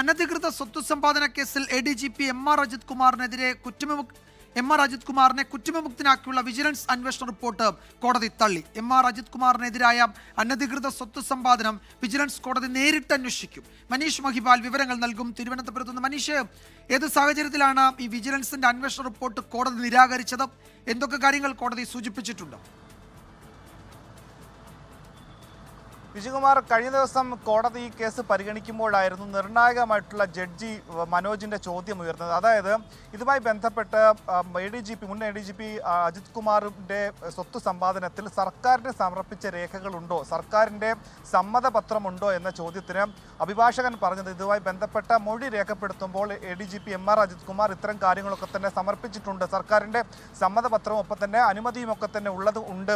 അനധികൃത സ്വത്ത് സമ്പാദന കേസിൽ A D G P M R Ajith കുമാറിനെതിരെ M R Ajith കുമാറിനെ കുറ്റവിമുക്തനാക്കിയുള്ള വിജിലൻസ് അന്വേഷണ റിപ്പോർട്ട് കോടതി തള്ളി. എം ആർ അജിത് കുമാറിനെതിരായ അനധികൃത സ്വത്ത് സമ്പാദനം വിജിലൻസ് കോടതി നേരിട്ട് അന്വേഷിക്കും. മനീഷ് മഹിപാൽ വിവരങ്ങൾ നൽകും. തിരുവനന്തപുരത്ത് നിന്ന് മനീഷ് ഏത് സാഹചര്യത്തിലാണ് ഈ വിജിലൻസിന്റെ അന്വേഷണ റിപ്പോർട്ട് കോടതി നിരാകരിച്ചത്? എന്തൊക്കെ കാര്യങ്ങൾ കോടതി സൂചിപ്പിച്ചിട്ടുണ്ട്? വിജയകുമാർ കഴിഞ്ഞ ദിവസം കോടതി ഈ കേസ് പരിഗണിക്കുമ്പോഴായിരുന്നു നിർണായകമായിട്ടുള്ള ജഡ്ജി മനോജിന്റെ ചോദ്യം ഉയർന്നത്. അതായത് ഇതുമായി ബന്ധപ്പെട്ട് എ ഡി ജി പി മുൻ A D G P Ajith കുമാറിന്റെ സ്വത്ത് സമ്പാദനത്തിൽ സർക്കാരിന് സമർപ്പിച്ച രേഖകളുണ്ടോ? സർക്കാരിന്റെ സമ്മതപത്രമുണ്ടോ എന്ന ചോദ്യത്തിന് അഭിഭാഷകൻ പറഞ്ഞത് ഇതുമായി ബന്ധപ്പെട്ട മൊഴി രേഖപ്പെടുത്തുമ്പോൾ A D G P M R Ajith Kumar ഇത്തരം കാര്യങ്ങളൊക്കെ തന്നെ സമർപ്പിച്ചിട്ടുണ്ട്. സർക്കാരിന്റെ സമ്മതപത്രവും ഒപ്പം തന്നെ അനുമതിയും ഒക്കെ തന്നെ ഉള്ളത് ഉണ്ട്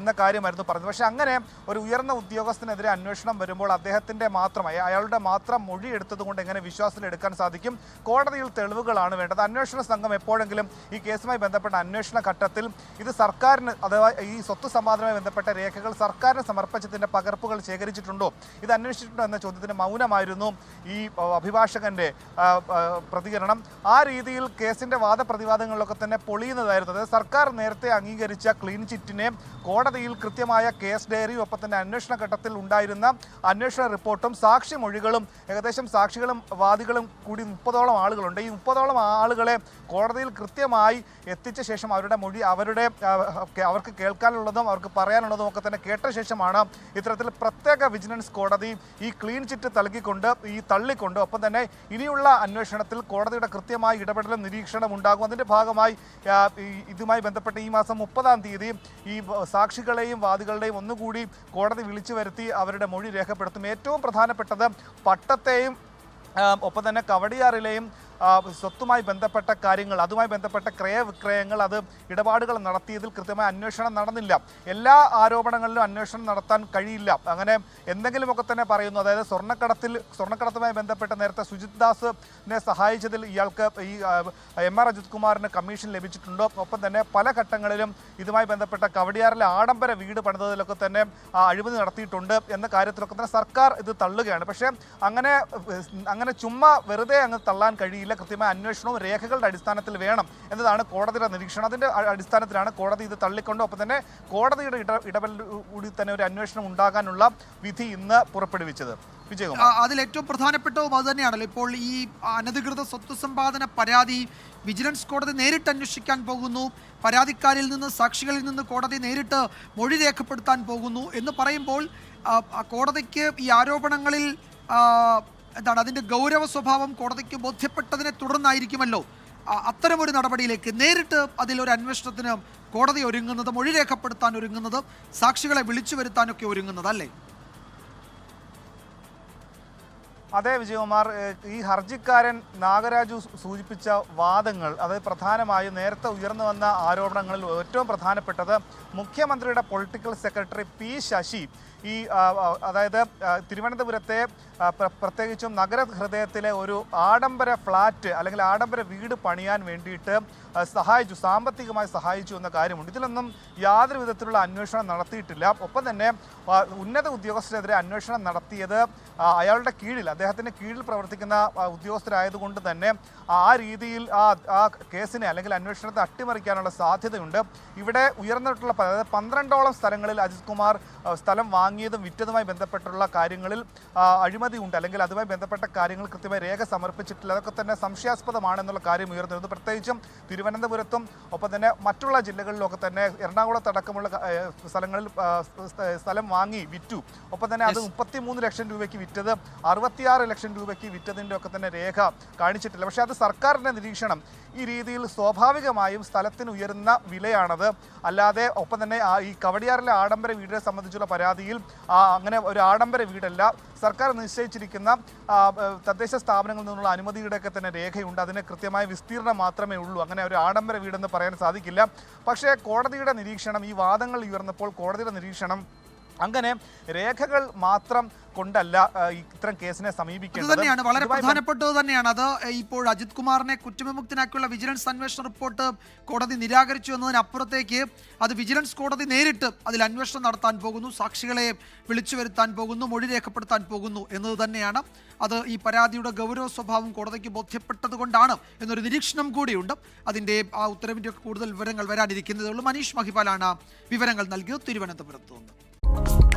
എന്ന കാര്യമായിരുന്നു പറഞ്ഞത്. പക്ഷേ അങ്ങനെ ഒരു ഉയർന്ന ഉദ്യോഗസ്ഥനെതിരെ അന്വേഷണം വരുമ്പോൾ അദ്ദേഹത്തിന്റെ മാത്രം അയാളുടെ മാത്രം മൊഴി എടുത്തതുകൊണ്ട് എങ്ങനെ വിശ്വാസത്തിൽ എടുക്കാൻ സാധിക്കും? കോടതിയിൽ തെളിവുകളാണ് വേണ്ടത്. അന്വേഷണ സംഘം എപ്പോഴെങ്കിലും ഈ കേസുമായി ബന്ധപ്പെട്ട അന്വേഷണ ഘട്ടത്തിൽ ഇത് സർക്കാരിന് അഥവാ ഈ സ്വത്ത് സമ്പാദനവുമായി ബന്ധപ്പെട്ട രേഖകൾ സർക്കാരിന് സമർപ്പിച്ചതിന്റെ പകർപ്പുകൾ ശേഖരിച്ചിട്ടുണ്ടോ? ഇത് അന്വേഷിച്ചിട്ടുണ്ടോ എന്ന ചോദ്യത്തിന് മൗനമായിരുന്നു ഈ അഭിഭാഷകന്റെ പ്രതികരണം. ആ രീതിയിൽ കേസിന്റെ വാദപ്രതിവാദങ്ങളിലൊക്കെ തന്നെ പൊളിയുന്നതായിരുന്നു. അതായത് സർക്കാർ നേരത്തെ അംഗീകരിച്ച ക്ലീൻ ചിറ്റിനെ കോടതിയിൽ കൃത്യമായ കേസ് ഡയറിയും ഒപ്പം തന്നെ അന്വേഷണ ഘട്ടത്തിൽ ഉണ്ടായിരുന്ന അന്വേഷണ റിപ്പോർട്ടും സാക്ഷിമൊഴികളും ഏകദേശം സാക്ഷികളും വാദികളും കൂടി മുപ്പതോളം ആളുകളുണ്ട്. ഈ മുപ്പതോളം ആളുകളെ കോടതിയിൽ കൃത്യമായി എത്തിച്ച ശേഷം അവരുടെ മൊഴി അവരുടെ അവർക്ക് കേൾക്കാനുള്ളതും അവർക്ക് പറയാനുള്ളതും ഒക്കെ തന്നെ കേട്ട ശേഷമാണ് ഇത്തരത്തിൽ പ്രത്യേക വിജിലൻസ് കോടതി ഈ ക്ലീൻ ചിറ്റ് നൽകിക്കൊണ്ട് ഈ തള്ളിക്കൊണ്ട് ഒപ്പം തന്നെ ഇനിയുള്ള അന്വേഷണത്തിൽ കോടതിയുടെ കൃത്യമായ ഇടപെടലും നിരീക്ഷണം ഉണ്ടാകും. അതിന്റെ ഭാഗമായി ഇതുമായി ബന്ധപ്പെട്ട് ഈ മാസം മുപ്പതാം തീയതി ഈ സാക്ഷികളെയും വാദികളുടെയും ഒന്നുകൂടി കോടതി വിളിച്ചു വരുത്തി അവരുടെ മൊഴി രേഖപ്പെടുത്തും. ഏറ്റവും പ്രധാനപ്പെട്ടത് പട്ടത്തെയും ഒപ്പം തന്നെ കവടിയാറിലെയും സ്വത്തുമായി ബന്ധപ്പെട്ട കാര്യങ്ങൾ അതുമായി ബന്ധപ്പെട്ട ക്രയവിക്രയങ്ങൾ അത് ഇടപാടുകൾ നടത്തിയതിൽ കൃത്യമായ അന്വേഷണം നടന്നില്ല. എല്ലാ ആരോപണങ്ങളിലും അന്വേഷണം നടത്താൻ കഴിയില്ല. അങ്ങനെ എന്തെങ്കിലുമൊക്കെ തന്നെ പറയുന്നു. അതായത് സ്വർണക്കടത്തിൽ സ്വർണക്കടത്തുമായി ബന്ധപ്പെട്ട് നേരത്തെ സുജിത് ദാസിനെ സഹായിച്ചതിൽ ഇയാൾക്ക് ഈ എം ആർ അജിത് കുമാറിന് കമ്മീഷൻ ലഭിച്ചിട്ടുണ്ടോ. ഒപ്പം തന്നെ പല ഘട്ടങ്ങളിലും ഇതുമായി ബന്ധപ്പെട്ട കവടിയാറിലെ ആഡംബര വീട് പണിതതിലൊക്കെ തന്നെ അഴിമതി നടത്തിയിട്ടുണ്ട് എന്ന കാര്യത്തിലൊക്കെ തന്നെ സർക്കാർ ഇത് തള്ളുകയാണ്. പക്ഷേ അങ്ങനെ അങ്ങനെ ചുമ്മാ വെറുതെ അങ്ങ് തള്ളാൻ കഴിയില്ല. കൃത്യമായ അന്വേഷണവും രേഖകളുടെ അടിസ്ഥാനത്തിൽ വേണം എന്നതാണ് കോടതിയുടെ നിരീക്ഷണം. അതിന്റെ അടിസ്ഥാനത്തിലാണ് കോടതി ഇത് തള്ളിക്കൊണ്ട് ഒപ്പം തന്നെ കോടതിയുടെ ഇട കൂടി തന്നെ ഒരു അന്വേഷണം ഉണ്ടാകാനുള്ള വിധി ഇന്ന് പുറപ്പെടുവിച്ചത്. അതിൽ ഏറ്റവും പ്രധാനപ്പെട്ടതും അത് തന്നെയാണല്ലോ. ഇപ്പോൾ ഈ അനധികൃത സ്വത്ത് സമ്പാദന പരാതി വിജിലൻസ് കോടതി നേരിട്ട് അന്വേഷിക്കാൻ പോകുന്നു. പരാതിക്കാരിൽ നിന്ന് സാക്ഷികളിൽ നിന്ന് കോടതി നേരിട്ട് മൊഴി രേഖപ്പെടുത്താൻ പോകുന്നു എന്ന് പറയുമ്പോൾ കോടതിക്ക് ഈ ആരോപണങ്ങളിൽ എന്താണ് അതിന്റെ ഗൗരവ സ്വഭാവം കോടതിക്ക് ബോധ്യപ്പെട്ടതിനെ തുടർന്നായിരിക്കുമല്ലോ. അത്തരമൊരു നടപടിയിലേക്ക് നേരിട്ട് അതിലൊരു അന്വേഷണത്തിന് കോടതി ഒരുങ്ങുന്നത് മൊഴി രേഖപ്പെടുത്താൻ ഒരുങ്ങുന്നത് സാക്ഷികളെ വിളിച്ചു വരുത്താനൊക്കെ ഒരുങ്ങുന്നത് അല്ലേ അതെ വിജയകുമാർ ഈ ഹർജിക്കാരൻ നാഗരാജു സൂചിപ്പിച്ച വാദങ്ങൾ അതായത് പ്രധാനമായും നേരത്തെ ഉയർന്നു വന്ന ആരോപണങ്ങളിൽ ഏറ്റവും പ്രധാനപ്പെട്ടത് മുഖ്യമന്ത്രിയുടെ പൊളിറ്റിക്കൽ സെക്രട്ടറി പി ശശി ഈ അതായത് തിരുവനന്തപുരത്തെ പ്രത്യേകിച്ചും നഗര ഹൃദയത്തിലെ ഒരു ആഡംബര ഫ്ലാറ്റ് അല്ലെങ്കിൽ ആഡംബര വീട് പണിയാൻ വേണ്ടിയിട്ട് സഹായിച്ചു സാമ്പത്തികമായി സഹായിച്ചു എന്ന കാര്യമുണ്ട്. ഇതിലൊന്നും യാതൊരു വിധത്തിലുള്ള അന്വേഷണം നടത്തിയിട്ടില്ല. ഒപ്പം തന്നെ ഉന്നത ഉദ്യോഗസ്ഥരെതിരെ അന്വേഷണം നടത്തിയത് അയാളുടെ കീഴിൽ അദ്ദേഹത്തിന്റെ കീഴിൽ പ്രവർത്തിക്കുന്ന ഉദ്യോഗസ്ഥരായതുകൊണ്ട് തന്നെ ആ രീതിയിൽ ആ ആ കേസിനെ അല്ലെങ്കിൽ അന്വേഷണത്തെ അട്ടിമറിക്കാനുള്ള സാധ്യതയുണ്ട്. ഇവിടെ ഉയർന്നിട്ടുള്ള പന്ത്രണ്ടോളം സ്ഥലങ്ങളിൽ അജിത് കുമാർ സ്ഥലം സ്ഥലം വാങ്ങിയതും വിറ്റതുമായി ബന്ധപ്പെട്ടുള്ള കാര്യങ്ങളിൽ അഴിമതി ഉണ്ട്. അല്ലെങ്കിൽ അതുമായി ബന്ധപ്പെട്ട കാര്യങ്ങൾ കൃത്യമായി രേഖ സമർപ്പിച്ചിട്ടില്ല. അതൊക്കെ തന്നെ സംശയാസ്പദമാണെന്നുള്ള കാര്യം ഉയർന്നിരുന്നു പ്രത്യേകിച്ചും തിരുവനന്തപുരത്തും ഒപ്പം തന്നെ മറ്റുള്ള ജില്ലകളിലൊക്കെ തന്നെ എറണാകുളത്ത് അടക്കമുള്ള സ്ഥലങ്ങളിൽ സ്ഥലം വാങ്ങി വിറ്റു. ഒപ്പം തന്നെ അത്. മുപ്പത്തിമൂന്ന് ലക്ഷം രൂപയ്ക്ക് വിറ്റത് അറുപത്തിയാറ് ലക്ഷം രൂപയ്ക്ക് വിറ്റതിന്റെ ഒക്കെ തന്നെ രേഖ കാണിച്ചിട്ടില്ല. പക്ഷേ അത് സർക്കാരിന്റെ നിരീക്ഷണം. ഈ രീതിയിൽ സ്വാഭാവികമായും സ്ഥലത്തിന് ഉയരുന്ന വിലയാണത്. അല്ലാതെ ഒപ്പം തന്നെ ഈ കവടിയാറിലെ ആഡംബര വീടിനെ സംബന്ധിച്ചുള്ള പരാതിയിൽ അങ്ങനെ ഒരു ആഡംബര വീടല്ല. സർക്കാർ നിശ്ചയിച്ചിരിക്കുന്ന തദ്ദേശ സ്ഥാപനങ്ങളിൽ നിന്നുള്ള അനുമതിയുടെയൊക്കെ തന്നെ രേഖയുണ്ട്. അതിന് കൃത്യമായ വിസ്തീർണം മാത്രമേ ഉള്ളൂ. അങ്ങനെ ഒരു ആഡംബര വീടെന്ന് പറയാൻ സാധിക്കില്ല. പക്ഷേ കോടതിയുടെ നിരീക്ഷണം ഈ വാദങ്ങൾ ഉയർന്നപ്പോൾ കോടതിയുടെ നിരീക്ഷണം അങ്ങനെ രേഖകൾ മാത്രം കൊണ്ടല്ല ഇത്തരം കേസിനെ സമീപിക്കുന്നത് തന്നെയാണ് വളരെ പ്രധാനപ്പെട്ടത് തന്നെയാണ്. അത് ഇപ്പോൾ അജിത് കുമാറിനെ കുറ്റവിമുക്തനാക്കിയുള്ള വിജിലൻസ് അന്വേഷണ റിപ്പോർട്ട് കോടതി നിരാകരിച്ചു എന്നതിനപ്പുറത്തേക്ക് അത് വിജിലൻസ് കോടതി നേരിട്ട് അതിൽ അന്വേഷണം നടത്താൻ പോകുന്നു സാക്ഷികളെ വിളിച്ചു വരുത്താൻ പോകുന്നു മൊഴി രേഖപ്പെടുത്താൻ പോകുന്നു എന്നത് തന്നെയാണ്. അത് ഈ പരാതിയുടെ ഗൗരവ സ്വഭാവം കോടതിക്ക് ബോധ്യപ്പെട്ടത് കൊണ്ടാണ് എന്നൊരു നിരീക്ഷണം കൂടിയുണ്ട്. അതിന്റെ ആ ഉത്തരവിന്റെ കൂടുതൽ വിവരങ്ങൾ വരാനിരിക്കുന്നതേ ഉള്ളൂ. മനീഷ് മഹിപാലാണ് വിവരങ്ങൾ നൽകിയത്. തിരുവനന്തപുരത്ത് നിന്ന്. you